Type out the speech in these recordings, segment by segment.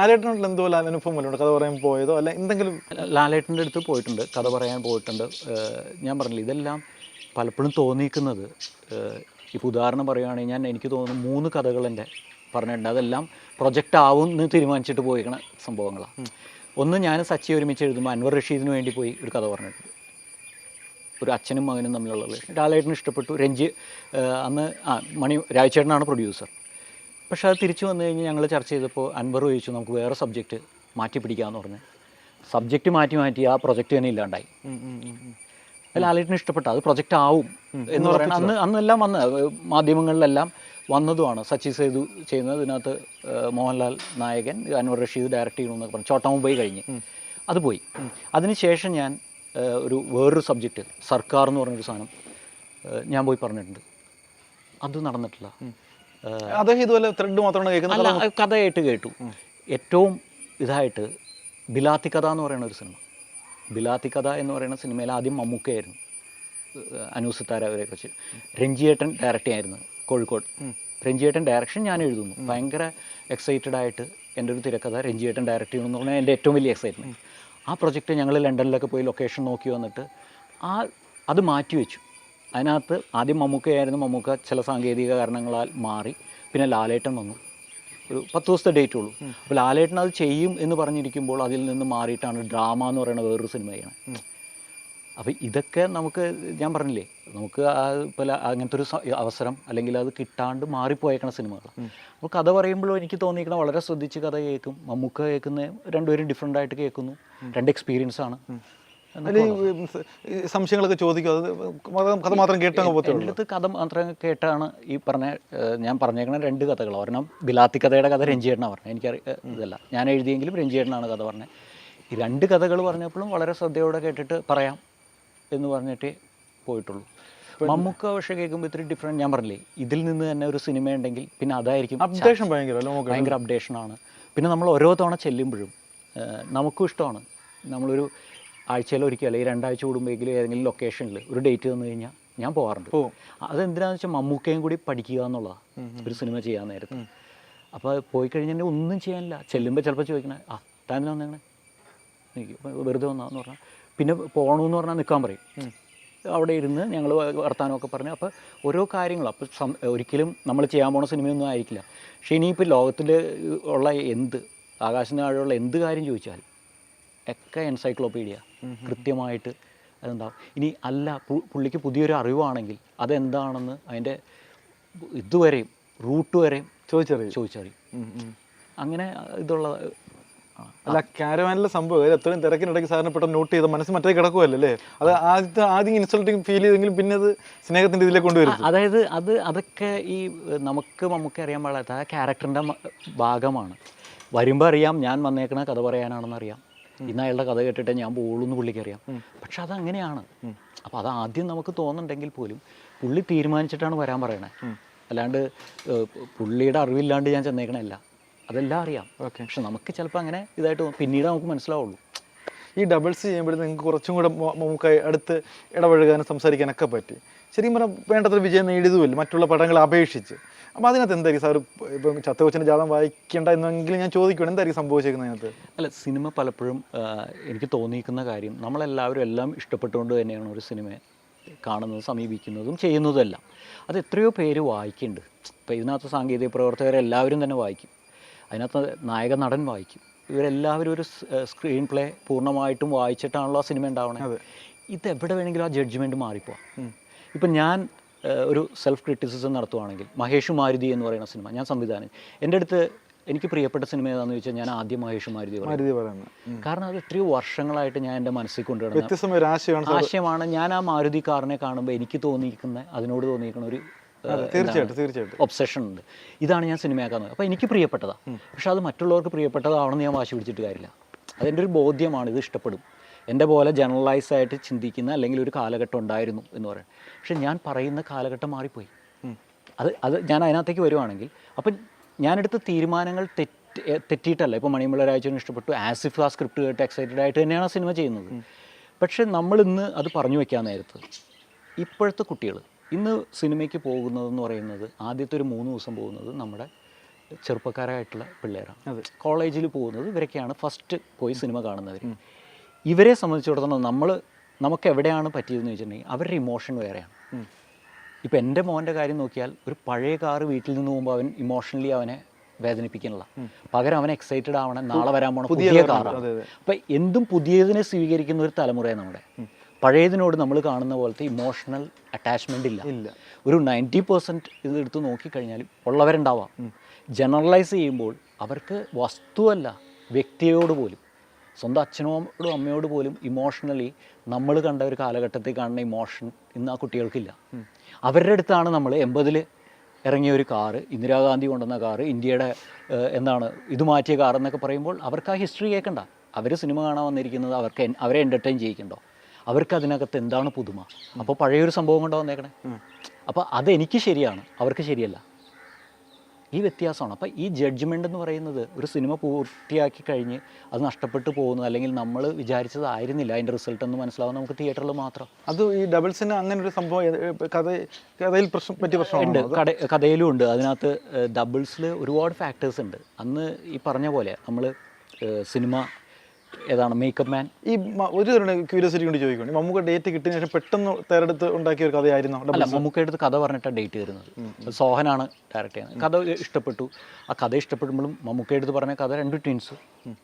ലാലേട്ടനുള്ള എന്തോ ഉണ്ടോ? കഥ പറയാൻ പോയതോ അല്ല എന്തെങ്കിലും? ലാലേട്ടന്റെ അടുത്ത് പോയിട്ടുണ്ട്. കഥ പറയാൻ പോയിട്ടുണ്ട്. ഞാൻ പറഞ്ഞില്ല ഇതെല്ലാം പലപ്പോഴും തോന്നിയിരിക്കുന്നത് ഇപ്പോൾ ഉദാഹരണം പറയുകയാണെങ്കിൽ ഞാൻ എനിക്ക് തോന്നുന്നു മൂന്ന് കഥകൾ എന്റെ പറഞ്ഞിട്ടുണ്ട്. അതെല്ലാം പ്രൊജക്റ്റ് ആവും എന്ന് തീരുമാനിച്ചിട്ട് പോയിരിക്കണ സംഭവങ്ങളാണ്. ഒന്ന് ഞാൻ സച്ചി ഒരുമിച്ച് എഴുതുമ്പോൾ അൻവർ റഷീദിന് വേണ്ടി പോയി ഒരു കഥ പറഞ്ഞിട്ടുണ്ട്. ഒരു അച്ഛനും മകനും തമ്മിലുള്ള റിലേഷൻ ലാലേട്ടന് ഇഷ്ടപ്പെട്ടു. രഞ്ജി അന്ന് ആ മണി രാജചേട്ടനാണ് പ്രൊഡ്യൂസർ പക്ഷെ അത് തിരിച്ചു വന്നു കഴിഞ്ഞ് ഞങ്ങൾ ചർച്ച ചെയ്തപ്പോൾ അൻവർ ചോദിച്ചു നമുക്ക് വേറെ സബ്ജക്റ്റ് മാറ്റി പിടിക്കാമെന്ന് പറഞ്ഞ്. സബ്ജക്റ്റ് മാറ്റി മാറ്റി ആ പ്രൊജക്റ്റ് തന്നെ ഇല്ലാണ്ടായി. ലാലേട്ടിന് ഇഷ്ടപ്പെട്ട. അത് പ്രൊജക്റ്റ് ആവും എന്ന് പറയുന്നത് അന്ന് അന്നെല്ലാം വന്ന് മാധ്യമങ്ങളിലെല്ലാം വന്നതുമാണ്. സച്ചി സേതു ചെയ്യുന്നത് ഇതിനകത്ത് മോഹൻലാൽ നായകൻ അൻവർ റഷീദ് ഡയറക്റ്റ് ചെയ്യണമെന്നൊക്കെ പറഞ്ഞു. ചോട്ടാ മുംബൈ കഴിഞ്ഞ്. അത് പോയി. അതിനുശേഷം ഞാൻ ഒരു വേറൊരു സബ്ജക്റ്റ് സർക്കാർ എന്ന് പറഞ്ഞൊരു സാധനം ഞാൻ പോയി പറഞ്ഞിട്ടുണ്ട്. അത് നടന്നിട്ടില്ല. അദ്ദേഹം ഇതുപോലെ ത്രെഡ് മാത്രമാണ് കേൾക്കുന്നത് കഥയായിട്ട് കേട്ടു. ഏറ്റവും ഇതായിട്ട് ബിലാത്തി കഥ എന്ന് പറയുന്ന ഒരു സിനിമ. ബിലാത്തി കഥ എന്ന് പറയുന്ന സിനിമയിൽ ആദ്യം മമ്മൂക്കയായിരുന്നു. അനൂസിത്താര അവരെ കുറിച്ച്. രഞ്ജിയേട്ടൻ ഡയറക്റ്റ് ആയിരുന്നു കോഴിക്കോട്. രഞ്ജിയേട്ടൻ ഡയറക്ഷൻ ഞാൻ എഴുതുന്നു. ഭയങ്കര എക്സൈറ്റഡ് ആയിട്ട് എന്റെ ഒരു തിരക്കഥ രഞ്ജിയേട്ടൻ ഡയറക്റ്റ് ചെയ്യണമെന്ന് പറഞ്ഞാൽ എന്റെ ഏറ്റവും വലിയ എക്സൈറ്റ്മെന്റ് ആ പ്രൊജക്റ്റ് ഞങ്ങൾ ലണ്ടനിലൊക്കെ പോയി ലൊക്കേഷൻ നോക്കി വന്നിട്ട് ആ അത് മാറ്റി വെച്ചു അതിനകത്ത് ആദ്യം മമ്മൂക്കയായിരുന്നു. മമ്മൂക്ക ചില സാങ്കേതിക കാരണങ്ങളാൽ മാറി. പിന്നെ ലാലേട്ടൻ വന്നു. ഒരു പത്ത് ദിവസത്തെ ഡേറ്റ് ഉള്ളൂ. അപ്പോൾ ലാലേട്ടൻ അത് ചെയ്യും എന്ന് പറഞ്ഞിരിക്കുമ്പോൾ അതിൽ നിന്ന് മാറിയിട്ടാണ് ഡ്രാമ എന്ന് പറയുന്ന വേറൊരു സിനിമ ചെയ്യണം അപ്പോൾ ഇതൊക്കെ നമുക്ക് ഞാൻ പറഞ്ഞില്ലേ നമുക്ക് പല അങ്ങനത്തെ ഒരു അവസരം അല്ലെങ്കിൽ അത് കിട്ടാണ്ട് മാറിപ്പോയേക്കണ സിനിമകൾ അപ്പോൾ കഥ പറയുമ്പോഴും എനിക്ക് തോന്നിയിരിക്കണം വളരെ ശ്രദ്ധിച്ച് കഥ കേൾക്കും. മമ്മൂക്ക കേൾക്കുന്ന രണ്ടുപേരും ഡിഫറെന്റ് ആയിട്ട് കേൾക്കുന്നു. രണ്ട് എക്സ്പീരിയൻസ് ആണ്. അല്ല ഈ, ഉം, സ- ഈ സംശയങ്ങളൊക്കെ ചോദിക്കും. അത് കഥ മാത്രം കേട്ടങ്ങ് പോകത്തേ എന്റെ അടുത്ത് കഥ മാത്രം കേട്ടാണ് ഈ പറഞ്ഞ ഞാൻ പറഞ്ഞേക്കണ രണ്ട് കഥകൾ. ഒരെണ്ണം ബിലാത്തി കഥയുടെ കഥ രഞ്ജിയേട്ടനാണ് പറഞ്ഞത് എനിക്ക് ഇതല്ല. ഞാൻ എഴുതിയെങ്കിലും രഞ്ജിയേട്ടനാണ് കഥ പറഞ്ഞത് ഈ രണ്ട് കഥകൾ പറഞ്ഞപ്പോഴും വളരെ ശ്രദ്ധയോടെ കേട്ടിട്ട് പറയാം എന്ന് പറഞ്ഞിട്ട് പോയിട്ടുള്ളൂ. മമ്മൂക്ക പക്ഷേ കേൾക്കുമ്പോൾ ഇത്തിരി ഡിഫറെന്റ് ഞാൻ പറഞ്ഞില്ലേ ഇതിൽ നിന്ന് തന്നെ ഒരു സിനിമ ഉണ്ടെങ്കിൽ പിന്നെ അതായിരിക്കും അപ്ഡേഷൻ ഭയങ്കര ഭയങ്കര അപ്ഡേഷനാണ് പിന്നെ നമ്മൾ ഓരോ തവണ ചെല്ലുമ്പോഴും നമുക്കും ഇഷ്ടമാണ്. നമ്മളൊരു ആഴ്ചയിൽ ഒരിക്കൽ അല്ലെങ്കിൽ രണ്ടാഴ്ച കൂടുമ്പോഴെങ്കിലും ഏതെങ്കിലും ലൊക്കേഷനിൽ ഒരു ഡേറ്റ് തന്നു കഴിഞ്ഞാൽ ഞാൻ പോകാറുണ്ട്. അതെന്തിനാന്ന് വെച്ചാൽ മമ്മൂക്കയും കൂടി പഠിക്കുക എന്നുള്ളതാണ് ഒരു സിനിമ ചെയ്യാൻ നേരത്ത്. അപ്പോൾ പോയി കഴിഞ്ഞാൽ ഒന്നും ചെയ്യാനില്ല. ചെല്ലുമ്പോൾ ചിലപ്പോൾ ചോദിക്കണേ ആ താൻ വന്നേക്കണേ? എനിക്ക് വെറുതെ വന്നാന്ന് പറഞ്ഞാൽ പിന്നെ പോകണമെന്ന് പറഞ്ഞാൽ നിൽക്കാൻ പറയും. അവിടെ ഇരുന്ന് ഞങ്ങൾ വർത്താനമൊക്കെ പറഞ്ഞു. അപ്പോൾ ഓരോ കാര്യങ്ങളും അപ്പോൾ ഒരിക്കലും നമ്മൾ ചെയ്യാൻ പോണ സിനിമയൊന്നും ആയിരിക്കില്ല. പക്ഷേ ഇനിയിപ്പോൾ ലോകത്തിൽ ഉള്ള എന്ത് ആകാശത്തിന് താഴെയുള്ള എന്ത് കാര്യം ചോദിച്ചാൽ ഒക്കെ എൻസൈക്ലോപ്പീഡിയ കൃത്യമായിട്ട് അതുണ്ടാവും. ഇനി അല്ല പുള്ളിക്ക് പുതിയൊരു അറിവാണെങ്കിൽ അതെന്താണെന്ന് അതിന്റെ ഇതുവരെയും റൂട്ട് വരെയും ചോദിച്ചറിയും. ചോദിച്ചറിയും. അങ്ങനെ ഇതുള്ള അല്ല കാരവാനിലെ സംഭവം ഇത് എത്രയും തിരക്കിനിടയ്ക്ക് സാറിന് പെട്ടെന്ന് നോട്ട് ചെയ്ത മനസ്സ് മറ്റേ കിടക്കുമല്ലേ അത് ആദ്യത്തെ ആദ്യം ഇൻസൾട്ടിങ് ഫീൽ ചെയ്തെങ്കിലും പിന്നെ അത് സ്നേഹത്തിന്റെ ഇതിലേക്ക് കൊണ്ടുവരും അതായത് അത് അതൊക്കെ ഈ നമുക്ക് നമുക്ക് അറിയാൻ പാടാത്ത ആ ക്യാരക്ടറിന്റെ ഭാഗമാണ്. വരുമ്പോൾ അറിയാം ഞാൻ വന്നേക്കണ കഥ പറയാനാണെന്ന് അറിയാം. ഇന്ന് അയാളുടെ കഥ കേട്ടിട്ട് ഞാൻ പോകുള്ളൂ എന്ന് പുള്ളിക്ക് അറിയാം. പക്ഷെ അതങ്ങനെയാണ്. അപ്പോൾ അത് ആദ്യം നമുക്ക് തോന്നുന്നുണ്ടെങ്കിൽ പോലും പുള്ളി തീരുമാനിച്ചിട്ടാണ് വരാൻ പറയണേ. അല്ലാണ്ട് പുള്ളിയുടെ അറിവില്ലാണ്ട് ഞാൻ ചെന്നേക്കണല്ല അതെല്ലാം അറിയാം. പക്ഷെ നമുക്ക് ചിലപ്പോൾ അങ്ങനെ ഇതായിട്ട് പിന്നീട് നമുക്ക് മനസ്സിലാവുള്ളൂ. ഈ ഡബിൾസ് ചെയ്യുമ്പോഴത്തേക്ക് നിങ്ങൾക്ക് കുറച്ചും കൂടെ നമുക്ക് അടുത്ത് ഇടപഴകാനും സംസാരിക്കാനൊക്കെ പറ്റി. ശരിക്കും പറഞ്ഞാൽ വേണ്ടത്ര വിജയം നേടിയതുമില്ല. മറ്റുള്ള പടങ്ങളെ അപേക്ഷിച്ച്. അപ്പോൾ അതിനകത്ത് എന്തായിരിക്കും സാർ? ഇപ്പം ചത്തകൊച്ചിന്റെ ജാതം വായിക്കേണ്ട എന്നെങ്കിലും ഞാൻ ചോദിക്കണം എന്തായിരിക്കും സംഭവിച്ചേക്കുന്നത് അതിനകത്ത്? അല്ല സിനിമ പലപ്പോഴും എനിക്ക് തോന്നിയിരിക്കുന്ന കാര്യം നമ്മളെല്ലാവരും എല്ലാം ഇഷ്ടപ്പെട്ടുകൊണ്ട് തന്നെയാണ് ഒരു സിനിമ കാണുന്നതും സമീപിക്കുന്നതും ചെയ്യുന്നതുമെല്ലാം. അത് എത്രയോ പേര് വായിക്കുന്നുണ്ട്. ഇപ്പോൾ ഇതിനകത്ത് സാങ്കേതിക പ്രവർത്തകരെല്ലാവരും തന്നെ വായിക്കും. അതിനകത്ത് നായക നടൻ വായിക്കും. ഇവരെല്ലാവരും ഒരു സ്ക്രീൻ പ്ലേ പൂർണമായിട്ടും വായിച്ചിട്ടാണല്ലോ ആ സിനിമ ഉണ്ടാവണേ. ഇത് എവിടെ വേണമെങ്കിലും ആ ജഡ്ജ്മെന്റ് മാറിപ്പോവാം. ഇപ്പം ഞാൻ ഒരു സെൽഫ് ക്രിറ്റിസിസം നടത്തുവാണെങ്കിൽ മഹേഷ് മാരുതി എന്ന് പറയുന്ന സിനിമ ഞാൻ സംവിധാനം എന്റെ അടുത്ത് എനിക്ക് പ്രിയപ്പെട്ട സിനിമ ഏതാണെന്ന് ചോദിച്ചാൽ ഞാൻ ആദ്യം മഹേഷ് മാരുതി പറയും മാരുതി പറയുന്നത്. കാരണം അത് എത്രയോ വർഷങ്ങളായിട്ട് ഞാൻ എന്റെ മനസ്സിൽ കൊണ്ടുവരുന്ന ആശയമാണ് ഞാൻ ആ മാരുതി കാറിനെ കാണുമ്പോൾ എനിക്ക് തോന്നിയിരിക്കുന്ന അതിനോട് തോന്നിയിരിക്കുന്ന ഒരു തീർച്ചയായിട്ടും തീർച്ചയായിട്ടും. ഒബ്സഷൻ ഉണ്ട്. ഇതാണ് ഞാൻ സിനിമയാക്കുന്നത് അപ്പോൾ എനിക്ക് പ്രിയപ്പെട്ടതാണ് പക്ഷെ അത് മറ്റുള്ളവർക്ക് പ്രിയപ്പെട്ടതാണെന്ന് ഞാൻ വാശി പിടിച്ചിട്ട് കാര്യമില്ല. അതെന്റെ ഒരു ബോധ്യമാണ് ഇത് ഇഷ്ടപ്പെടും. എന്റെ പോലെ ജനറലൈസ് ആയിട്ട് ചിന്തിക്കുന്ന അല്ലെങ്കിൽ ഒരു കാലഘട്ടം ഉണ്ടായിരുന്നു എന്ന് പറയുന്നത് പക്ഷെ ഞാൻ പറയുന്ന കാലഘട്ടം മാറിപ്പോയി. അത് അത് ഞാൻ അതിനകത്തേക്ക് വരുവാണെങ്കിൽ അപ്പം ഞാനെടുത്ത തീരുമാനങ്ങൾ തെറ്റ് തെറ്റിയിട്ടല്ല. ഇപ്പോൾ മണിമുള്ള രാജുവിന് ഇഷ്ടപ്പെട്ടു. ആസിഫ് ആ സ്ക്രിപ്റ്റ് കേട്ട് എക്സൈറ്റഡ് ആയിട്ട് തന്നെയാണ് ആ സിനിമ ചെയ്യുന്നത്. പക്ഷേ നമ്മളിന്ന് അത് പറഞ്ഞു വയ്ക്കാൻ നേരത്ത് ഇപ്പോഴത്തെ കുട്ടികൾ ഇന്ന് സിനിമയ്ക്ക് പോകുന്നതെന്ന് പറയുന്നത് ആദ്യത്തെ ഒരു മൂന്ന് ദിവസം പോകുന്നത് നമ്മുടെ ചെറുപ്പക്കാരായിട്ടുള്ള പിള്ളേരാണ്. അതെ. കോളേജിൽ പോകുന്നത് ഇവരൊക്കെയാണ് ഫസ്റ്റ് പോയി സിനിമ കാണുന്നവർ ഇവരെ സംബന്ധിച്ചിടത്തോളം നമ്മൾ നമുക്ക് എവിടെയാണ് പറ്റിയതെന്ന് വെച്ചിട്ടുണ്ടെങ്കിൽ അവരുടെ ഇമോഷൻ വേറെയാണ്. ഇപ്പം എന്റെ മോന്റെ കാര്യം നോക്കിയാൽ ഒരു പഴയ കാറ് വീട്ടിൽ നിന്ന് പോകുമ്പോൾ അവൻ ഇമോഷണലി അവനെ വേദനിപ്പിക്കുന്നില്ല. പകരം അവൻ എക്സൈറ്റഡ് ആവണം നാളെ വരാൻ പോണ പുതിയ കാറ് കാറാണ്. അപ്പം എന്തും പുതിയതിനെ സ്വീകരിക്കുന്ന ഒരു തലമുറയാണ് നമ്മുടെ. പഴയതിനോട് നമ്മൾ കാണുന്ന പോലത്തെ ഇമോഷണൽ അറ്റാച്ച്മെന്റ് ഇല്ല. ഇല്ല. ഒരു നയന്റി പെർസെന്റ് ഇത് എടുത്ത് നോക്കിക്കഴിഞ്ഞാൽ ഉള്ളവരുണ്ടാവാം. ജനറലൈസ് ചെയ്യുമ്പോൾ അവർക്ക് വസ്തുവല്ല വ്യക്തിയോട് പോലും. സ്വന്തം അച്ഛനോടും അമ്മയോട് പോലും ഇമോഷണലി നമ്മൾ കണ്ട ഒരു കാലഘട്ടത്തിൽ കാണുന്ന ഇമോഷൻ ഇന്ന് ആ കുട്ടികൾക്കില്ല. അവരുടെ അടുത്താണ് നമ്മൾ എൺപതിൽ ഇറങ്ങിയ ഒരു കാറ് ഇന്ദിരാഗാന്ധി കൊണ്ടുവന്ന കാറ് ഇന്ത്യയുടെ എന്താണ് ഇത് മാറ്റിയ കാർ എന്നൊക്കെ പറയുമ്പോൾ അവർക്ക് ആ ഹിസ്റ്ററി കേൾക്കണ്ട. അവർ സിനിമ കാണാൻ വന്നിരിക്കുന്നത് അവർക്ക് അവരെ എന്റർടൈൻ ചെയ്യിക്കണ്ടോ? അവർക്ക് അതിനകത്ത് എന്താണ് പുതുമ? അപ്പോൾ പഴയൊരു സംഭവം കൊണ്ടോ വന്നേക്കണേ. അപ്പോൾ അതെനിക്ക് ശരിയാണ് അവർക്ക് ശരിയല്ല. ഈ വ്യത്യാസമാണ്. അപ്പോൾ ഈ ജഡ്ജ്മെന്റ് എന്ന് പറയുന്നത് ഒരു സിനിമ പൂർത്തിയാക്കി കഴിഞ്ഞ് അത് നഷ്ടപ്പെട്ടു പോകുന്നത് അല്ലെങ്കിൽ നമ്മൾ വിചാരിച്ചതായിരുന്നില്ല അതിന്റെ റിസൾട്ട് എന്ന് മനസ്സിലാവും നമുക്ക് തിയേറ്ററിൽ മാത്രം. അത് ഈ ഡബിൾസിന് അങ്ങനെ ഒരു സംഭവം കഥ കഥയിൽ പ്രശ്നം പറ്റിയ ഉണ്ട്. കട കഥയിലും ഉണ്ട്. അതിനകത്ത് ഡബിൾസിൽ ഒരുപാട് ഫാക്ടേഴ്സ് ഉണ്ട്. അന്ന് ഈ പറഞ്ഞ പോലെ നമ്മൾ സിനിമ ഏതാണ് മേക്കപ്പ് മാൻ ഈ ഒരു ക്യൂരിയോസിറ്റി കൊണ്ട് ചോദിക്കുന്നു മമ്മൂക്ക ഡേറ്റ് കിട്ടിയ ശേഷം പെട്ടെന്ന് തേരെടുത്ത് ഉണ്ടാക്കിയ ഒരു കഥയായിരുന്നു അല്ല മമ്മൂക്കയുടെ അടുത്ത് കഥ പറഞ്ഞിട്ടാണ് ഡേറ്റ് വരുന്നത്. സോഹനാണ് ഡയറക്റ്റ് ചെയ്യുന്നത്. കഥ ഇഷ്ടപ്പെട്ടു. ആ കഥ ഇഷ്ടപ്പെടുമ്പോഴും മമ്മൂക്കയുടെ അടുത്ത് പറഞ്ഞ കഥ രണ്ട് ട്വിൻസ്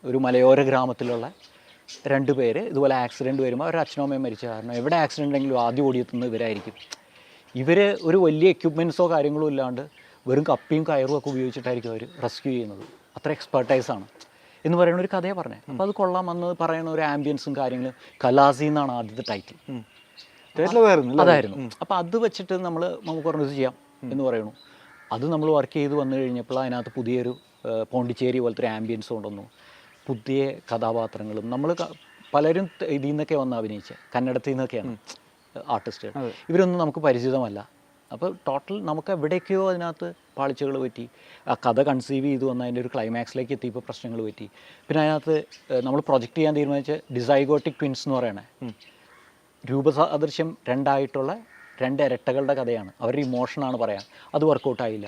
ഒരു മലയോര ഗ്രാമത്തിലുള്ള രണ്ട് പേര് ഇതുപോലെ ആക്സിഡന്റ് വരുമ്പോൾ അവരുടെ അച്ഛനും അമ്മയും മരിച്ച കാരണം എവിടെ ആക്സിഡന്റ് ഉണ്ടെങ്കിലും ആദ്യം ഓടിയെത്തുന്നത് ഇവരായിരിക്കും. ഇവർ ഒരു വലിയ എക്യുപ്മെന്റ്സോ കാര്യങ്ങളോ ഇല്ലാണ്ട് വെറും കപ്പിയും കയറും ഒക്കെ ഉപയോഗിച്ചിട്ടായിരിക്കും അവർ റെസ്ക്യൂ ചെയ്യുന്നത്. അത്ര എക്സ്പെർട്ടൈസാണ് എന്ന് പറയുന്ന ഒരു കഥയെ പറഞ്ഞത് അപ്പോൾ അത് കൊള്ളാം അന്ന് പറയുന്ന ഒരു ആംബിയൻസും കാര്യങ്ങളും കലാസി എന്നാണ് ആദ്യത്തെ ടൈറ്റിൽ അതായിരുന്നു. അപ്പൊ അപ്പോൾ അത് വെച്ചിട്ട് നമ്മൾ നമുക്ക് പറഞ്ഞത് ചെയ്യാം എന്ന് പറയുന്നു. അത് നമ്മൾ വർക്ക് ചെയ്ത് വന്നു കഴിഞ്ഞപ്പോൾ അതിനകത്ത് പുതിയൊരു പോണ്ടിച്ചേരി പോലത്തെ ഒരു ആംബിയൻസ് കൊണ്ടുവന്നു. പുതിയ കഥാപാത്രങ്ങളും. നമ്മൾ പലരും ഇതിൽ നിന്നൊക്കെ വന്ന് അഭിനയിച്ചത് കന്നഡത്തിൽ നിന്നൊക്കെയാണ് ആർട്ടിസ്റ്റുകൾ ഇവരൊന്നും നമുക്ക് പരിചിതമല്ല. അപ്പോൾ ടോട്ടൽ നമുക്ക് എവിടേക്കോ അതിനകത്ത് പാളിച്ചകൾ പറ്റി. ആ കഥ കൺസീവ് ചെയ്തു വന്ന അതിന്റെ ഒരു ക്ലൈമാക്സിലേക്ക് എത്തിയപ്പോൾ പ്രശ്നങ്ങൾ പറ്റി. പിന്നെ അതിനകത്ത് നമ്മൾ പ്രൊജക്റ്റ് ചെയ്യാൻ തീരുമാനിച്ച ഡിസൈഗോട്ടിക് ട്വിൻസ് എന്ന് പറയണേ. രൂപസാദൃശ്യം രണ്ടായിട്ടുള്ള രണ്ട് ഇരട്ടകളുടെ കഥയാണ്. അവരുടെ ഇമോഷനാണ് പറയാൻ. അത് വർക്കൗട്ടായില്ല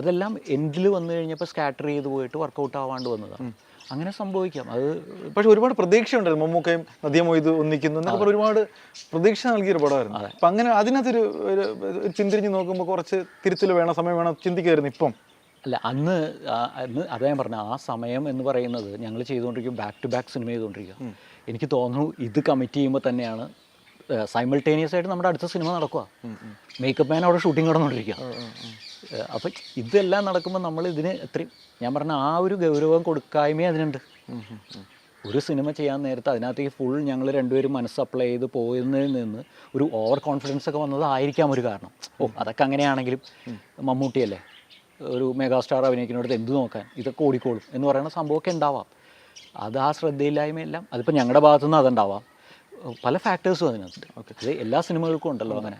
അതെല്ലാം എൻഡിൽ വന്നു കഴിഞ്ഞപ്പോൾ സ്കാറ്റർ ചെയ്ത് പോയിട്ട് വർക്കൗട്ട് ആവാണ്ട് വന്നതാണ്. അങ്ങനെ സംഭവിക്കാം. അത് പക്ഷെ ഒരുപാട് പ്രതീക്ഷ ഉണ്ടായിരുന്നു മമ്മൂക്കയും നദിയ ഇത് ഒന്നിക്കുന്നു എന്നൊക്കെ പറഞ്ഞ ഒരുപാട് പ്രതീക്ഷ നൽകിയൊരു പടമായിരുന്നു. അപ്പം അങ്ങനെ അതിനകത്തൊരു ഒരു ഒരു നോക്കുമ്പോൾ കുറച്ച് തിരുത്തൽ വേണം സമയം വേണം ചിന്തിക്കുമായിരുന്നു ഇപ്പം. അല്ല അന്ന് അന്ന് അതാ ഞാൻ പറഞ്ഞ ആ സമയം എന്ന് പറയുന്നത് ഞങ്ങൾ ചെയ്തുകൊണ്ടിരിക്കും ബാക്ക് ടു ബാക്ക് സിനിമ ചെയ്തുകൊണ്ടിരിക്കുക. എനിക്ക് തോന്നുന്നു ഇത് കമ്മിറ്റ് ചെയ്യുമ്പോൾ തന്നെയാണ് സൈമിൾട്ടേനിയസ് ആയിട്ട് നമ്മുടെ അടുത്ത സിനിമ നടക്കുക. മേക്കപ്പ് മാൻ അവിടെ ഷൂട്ടിംഗ് നടന്നുകൊണ്ടിരിക്കുക. അപ്പം ഇതെല്ലാം നടക്കുമ്പോൾ നമ്മൾ ഇതിന് എത്രയും ഞാൻ പറഞ്ഞ ആ ഒരു ഗൗരവം കൊടുക്കായ്മേ അതിനുണ്ട്. ഒരു സിനിമ ചെയ്യാൻ നേരത്തെ അതിനകത്തേക്ക് ഫുൾ ഞങ്ങൾ രണ്ടുപേരും മനസ്സ് അപ്ലൈ ചെയ്ത് പോയതിൽ നിന്ന് ഒരു ഓവർ കോൺഫിഡൻസ് ഒക്കെ വന്നതായിരിക്കാം ഒരു കാരണം. ഓ അതൊക്കെ അങ്ങനെയാണെങ്കിലും മമ്മൂട്ടിയല്ലേ ഒരു മെഗാസ്റ്റാർ അഭിനയിക്കുന്നിടത്ത് എന്ത് നോക്കാൻ? ഇതൊക്കെ ഓടിക്കോളും എന്ന് പറയുന്ന സംഭവമൊക്കെ ഉണ്ടാവാം. അത് ആ ശ്രദ്ധയില്ലായ്മയെല്ലാം അതിപ്പോൾ ഞങ്ങളുടെ ഭാഗത്തുനിന്ന് അതുണ്ടാവാം. പല ഫാക്ടേഴ്സും അതിനകത്ത് അത് എല്ലാ സിനിമകൾക്കും ഉണ്ടല്ലോ അങ്ങനെ.